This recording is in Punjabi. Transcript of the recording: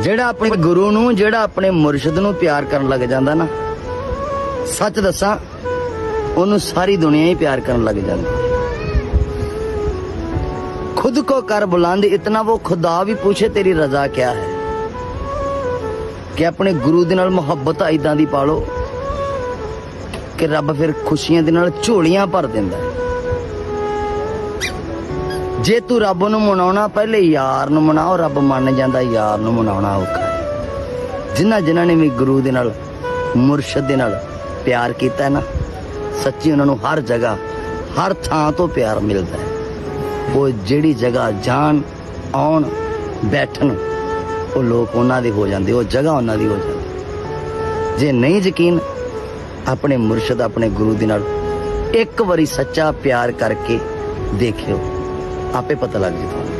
ਜਿਹੜਾ ਆਪਣੇ ਗੁਰੂ ਨੂੰ, ਜਿਹੜਾ ਆਪਣੇ ਮੁਰਸ਼ਿਦ ਨੂੰ ਪਿਆਰ ਕਰਨ ਲੱਗ ਜਾਂਦਾ ਨਾ, ਸੱਚ ਦੱਸਾਂ, ਉਹਨੂੰ ਸਾਰੀ ਦੁਨੀਆ ਹੀ ਪਿਆਰ ਕਰਨ ਲੱਗ ਜਾਂਦੀ। ਖੁਦ ਕੋ ਕਰ ਬੁਲੰਦ, ਇਤਨਾ ਉਹ ਖੁਦਾ ਵੀ ਪੁੱਛੇ ਤੇਰੀ ਰਜ਼ਾ ਕਿਆ ਹੈ? ਕਿ ਆਪਣੇ ਗੁਰੂ ਦੇ ਨਾਲ ਮੁਹੱਬਤ ਐਦਾਂ ਦੀ ਪਾਲੋ ਕਿ ਰੱਬ ਫਿਰ ਖੁਸ਼ੀਆਂ ਦੇ ਨਾਲ ਝੋਲੀਆਂ ਭਰ ਦਿੰਦਾ ਹੈ। ਜੇ ਤੂੰ ਰੱਬ ਨੂੰ ਮਨਾਉਣਾ, ਪਹਿਲੇ ਯਾਰ ਨੂੰ ਮਨਾਓ ਰੱਬ ਮੰਨ ਜਾਂਦਾ, ਯਾਰ ਨੂੰ ਮਨਾਉਣਾ ਔਖਾ ਜਿਨ੍ਹਾਂ ਜਿਨ੍ਹਾਂ ਨੇ ਵੀ ਗੁਰੂ ਦੇ ਨਾਲ, ਮੁਰਸ਼ਿਦ ਦੇ ਨਾਲ ਪਿਆਰ ਕੀਤਾ ਨਾ, ਸੱਚੀ ਉਹਨਾਂ ਨੂੰ ਹਰ ਜਗ੍ਹਾ, ਹਰ ਥਾਂ ਤੋਂ ਪਿਆਰ ਮਿਲਦਾ ਹੈ। ਉਹ ਜਿਹੜੀ ਜਗ੍ਹਾ ਜਾਣ, ਆਉਣ, ਬੈਠਣ, ਉਹ ਲੋਕ ਉਹਨਾਂ ਦੇ ਹੋ ਜਾਂਦੇ, ਉਹ ਜਗ੍ਹਾ ਉਹਨਾਂ ਦੀ ਹੋ ਜਾਂਦੀ। ਜੇ ਨਹੀਂ ਯਕੀਨ, ਆਪਣੇ ਮੁਰਸ਼ਿਦ, ਆਪਣੇ ਗੁਰੂ ਦੇ ਨਾਲ ਇੱਕ ਵਾਰੀ ਸੱਚਾ ਪਿਆਰ ਕਰਕੇ ਦੇਖਿਓ। ਆਪੇ ਪਤਾ ਲੱਗ ਜੂਗਾ।